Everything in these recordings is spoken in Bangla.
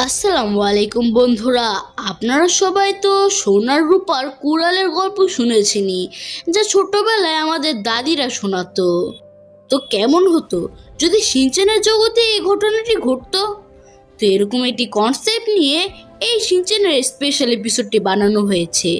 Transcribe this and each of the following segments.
আসসালামু আলাইকুম বন্ধুরা, আপনারা সবাই তো সোনার রূপার কুড়ালের গল্প শুনেছেনই, যা ছোটবেলায় আমাদের দাদিরা শোনাতো। তো কেমন হতো, যদি সিঞ্চেনের জগতে এই ঘটনাটি ঘটতো? তো এরকম একটি কনসেপ্ট নিয়ে এই সিঞ্চেনের স্পেশাল এপিসোডটি বানানো হয়েছে।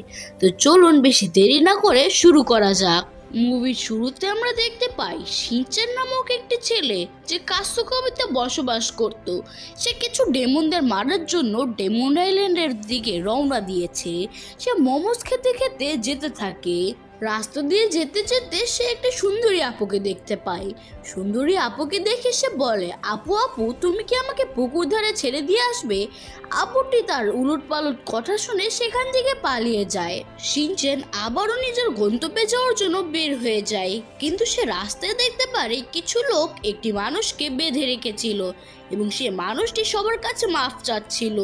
তো চলুন বেশি দেরি না করে শুরু করা যাক। মুভির শুরুতে আমরা দেখতে পাই সিঞ্চেন নামক একটি ছেলে যে কাস্যকবিতে বসবাস করত। সে কিছু ডেমনদের মারার জন্য ডেমন আইল্যান্ডের দিকে রওনা দিয়েছে। সে মোমোস খেতে খেতে যেতে থাকে। রাস্তা দিয়ে যেতে যেতে সে একটা সুন্দরী আপুকে দেখতে পায়। সুন্দরী আপুকে দেখে সে বলে, আপু আপু, তুমি কি আমাকে পুকুর ধারে ছেড়ে দিয়ে আসবে? আপুটি তার উলট পালট কথা শুনে সেখান থেকে পালিয়ে যায়। সিনচেন আবারও নিজের গন্তব্যে যাওয়ার জন্য বের হয়ে যায়। কিন্তু সে রাস্তায় দেখতে পারে কিছু লোক একটি মানুষকে বেঁধে রেখেছিল এবং সে মানুষটি সবার কাছে মাফ চাচ্ছিল।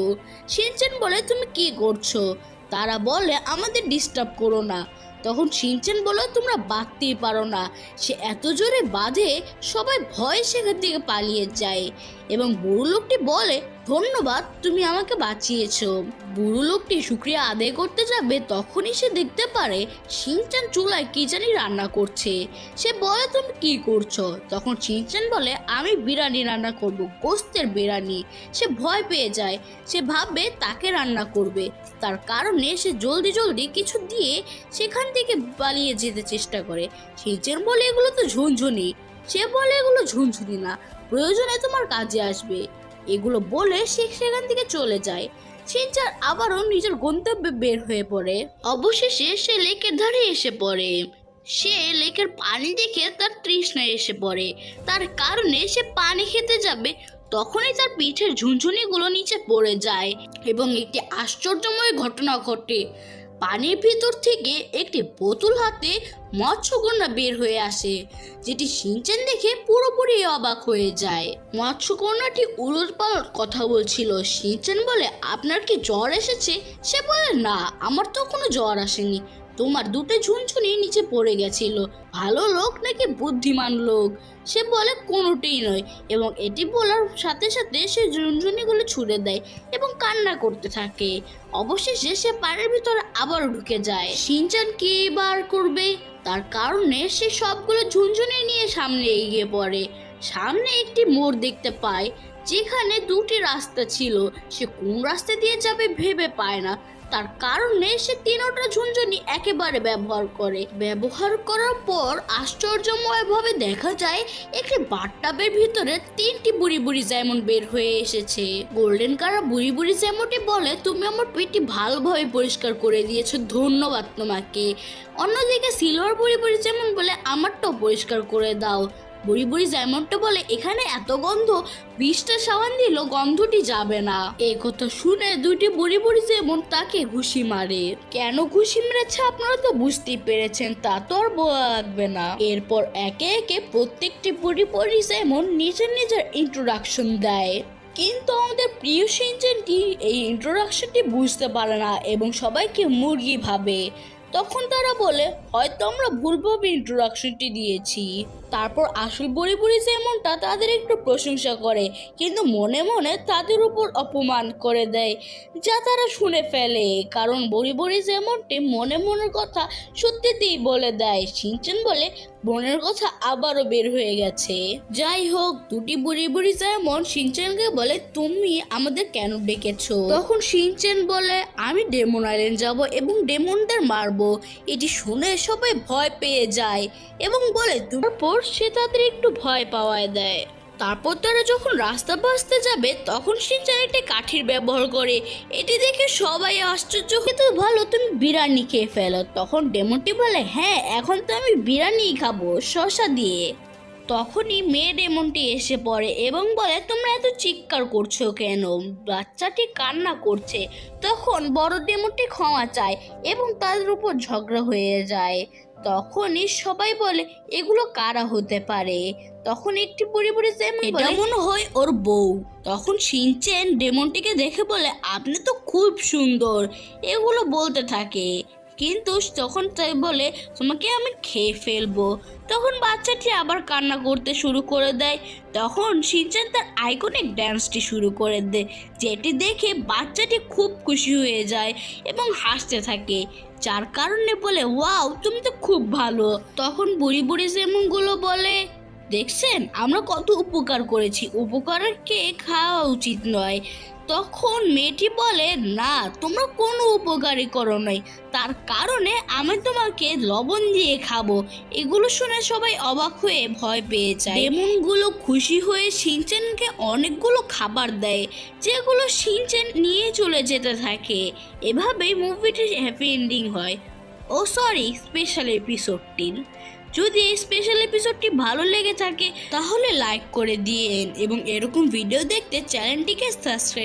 সিনচেন বলে, তুমি কি করছ? তারা বলে, আমাদের ডিস্টার্ব করো না। তখন সিনচেন বলে তোমরা বাঁধতেই পারো না। সে এত জোরে বাঁধে, সবাই ভয়ে সেখান থেকে পালিয়ে যায়। এবং বুড়ো লোকটি বলে, ধন্যবাদ, তুমি আমাকে বাঁচিয়েছো। বুড়ো লোকটি শুক্রিয়া আদায় করতে যাবে, তখনই সে দেখতে পারে সিনচান চুলায় কি জানি রান্না করছে। সে বলে, তুমি কি করছ? তখন সিনচান বলে, আমি বিরিয়ানি রান্না করব, গোস্তের বিরিয়ানি। সে ভয় পেয়ে যায়। সে ভাববে, তাকে রান্না করবে। তার কারণে সে জলদি জলদি কিছু দিয়ে সেখান থেকে পালিয়ে যেতে চেষ্টা করে। সিনচান বলে এগুলো তো ঝুনঝুনি। সে বলে এগুলো ঝুনঝুনি না। প্রয়োজনে তোমার কাজে আসবে। এগুলো বলে সে সেখান থেকে চলে যায়। সিনচার আবারও নিজের গন্তব্যে বের হয়ে পড়ে। অবশেষে সে লেকের ধারে এসে পড়ে। সে লেকের পানি দেখে তার তৃষ্ণায় এসে পড়ে। তার কারণে সে পানি খেতে যাবে, তখনই তার পিঠের ঝুনঝুনিগুলো নিচে পড়ে যায় এবং একটি আশ্চর্যময় ঘটনা ঘটে। পানির ভিতর থেকে একটি বোতল হাতে মৎস্যকন্যা বের হয়ে আসে, যেটি সিনচেন দেখে পুরোপুরি অবাক হয়ে যায়। মৎস্যকন্যাটি উলট পালট কথা বলছিল, সিনচেন বলে আপনার কি জ্বর এসেছে? সে বলে, না, আমার তো কোনো জ্বর আসেনি। তোমার দুটো ঝুনঝুনি নিচে পড়ে গেছিল। ভালো লোক নাকি বুদ্ধিমান লোক? সে বলে কোনোটিই নয় এবং এটি বলার সাথে সাথে সে ঝুনঝুনিগুলো ছুড়ে দেয় এবং কান্না করতে থাকে। অবশেষে সে পাড়ের ভিতরে আবারও ঢুকে যায়। সিনচান কে বার করবে? তার কারণে সে সবগুলো ঝুনঝুনি নিয়ে সামনে এগিয়ে পড়ে। সামনে একটি মোড় দেখতে পায়, যেখানে দুটি রাস্তা ছিল। সে কোন রাস্তা দিয়ে যাবে ভেবে পায় না। তার কারণে সে তিনটা ঝুনঝুনি একেবারে ব্যবহার করে। ব্যবহার করার পর আশ্চর্যময়ভাবে দেখা যায়, একটি বাথটাবের ভিতরে তিনটি বুড়ি বুড়ি যেমন বের হয়ে এসেছে। গোল্ডেন কারা বুড়ি বুড়ি যেমনটি বলে, তুমি আমার পেটটি ভালোভাবে পরিষ্কার করে দিয়েছ, ধন্যবাদ তোমাকে। অন্যদিকে সিলভার বুড়ি বুড়ি যেমন বলে, আমারটাও পরিষ্কার করে দাও। বুড়ি বুড়ি যেমনটা বলে, এখানে এত গন্ধ বিষটা সাবান দিল গন্ধটি যাবে না। এই কথা শুনে দুইটি বুড়ি বুড়ি যেমন তাকে ঘুষি মারে। কেন ঘুষি মেরেছে আপনারা তো বুঝতেই পেরেছেন, তা তো আর বলা লাগবে না। এরপর একে একে প্রত্যেকটি বুড়ি বুড়ি যেমন নিজের নিজের ইন্ট্রোডাকশন দেয়। কিন্তু আমাদের প্রিয় সিনচেনটি এই ইন্ট্রোডাকশনটি বুঝতে পারে না এবং সবাইকে মুরগি ভাবে। তখন তারা বলে, হয়তো আমরা ভুলভাবে ইন্ট্রোডাকশনটি দিয়েছি। তারপর আসল বুড়ি বুড়ি যেমনটা তাদের একটু প্রশংসা করে, কিন্তু মনে মনে তাদের উপর অপমান করে দেয়, যা তারা শুনে ফেলে। কারণ বুড়ি বুড়ি যেমনটি মনে মনের কথা সত্যিতেই বলে দেয়। সিনচেন বলে বোনের কথা আবারও বের হয়ে গেছে। যাই হোক, দুটি বুড়ি বুড়ি যেমন সিনচেনকে বলে, তুমি আমাদের কেন ডেকেছো? তখন সিনচেন বলে, আমি ডেমন আইল্যান্ড যাব এবং ডেমনদের মারবো। এটি শুনে সবাই ভয় পেয়ে যায় এবং বলে তারপর সে তাদের একটু ভয় পাওয়ায় দেয়। তারপর তারা যখন রাস্তা বাসতে যাবে, তখন সিনচান একটি কাঠির ব্যবহার করে। এটি দেখে সবাই আশ্চর্য কিন্তু ভালো, তুমি বিরিয়ানি খেয়ে ফেলো। তখন ডেমনটি বলে হ্যাঁ এখন তো আমি বিরিয়ানি খাব শশা দিয়ে। তখনই মেয়ে ডেমনটি এসে পড়ে এবং বলে, তোমরা এত চিৎকার করছ কেন? বাচ্চাটি কান্না করছে। তখন বড় ডেমনটি ক্ষমা চায় এবং তাদের উপর ঝগড়া হয়ে যায়। তখনই সবাই বলে, এগুলো কারা হতে পারে? তখন একটি বুড়ি বুড়ি যেমন মনে হয় ওর বউ। তখন সিনচেন ডেমনটিকে দেখে বলে, আপনি তো খুব সুন্দর। এগুলো বলতে থাকে। কিন্তু তখন তাই বলে, তোমাকে আমি খেয়ে ফেলব। তখন বাচ্চাটি আবার কান্না করতে শুরু করে দেয়। তখন সিনচান তার আইকনিক ড্যান্সটি শুরু করে দেয়, যেটি দেখে বাচ্চাটি খুব খুশি হয়ে যায় এবং হাসতে থাকে। যার কারণে বলে, ওয়াও, তুমি তো খুব ভালো। তখন বুড়ি বুড়ি যেমনগুলো বলে, দেখছেন, আমরা কত উপকার করেছি। উপকারকে খাওয়া উচিত নয়। তখন মেয়েটি বলে, না, তোমরা কোনো উপকারই করো নাই। তার কারণে আমি তোমাকে লবণ দিয়ে খাব। এগুলো শুনে সবাই অবাক হয়ে ভয় পেয়ে যায়। ডেমনগুলো খুশি হয়ে সিনচেনকে অনেকগুলো খাবার দেয়, যেগুলো সিনচেন নিয়ে চলে যেতে থাকে। এভাবেই মুভিটির হ্যাপি এন্ডিং হয়। ও সরি স্পেশাল এপিসোডটির যদি এই স্পেশাল এপিসোডটি ভালো লেগে থাকে, তাহলে লাইক করে দিয়েন এবং এরকম ভিডিও দেখতে চ্যানেলটিকে সাবস্ক্রাইব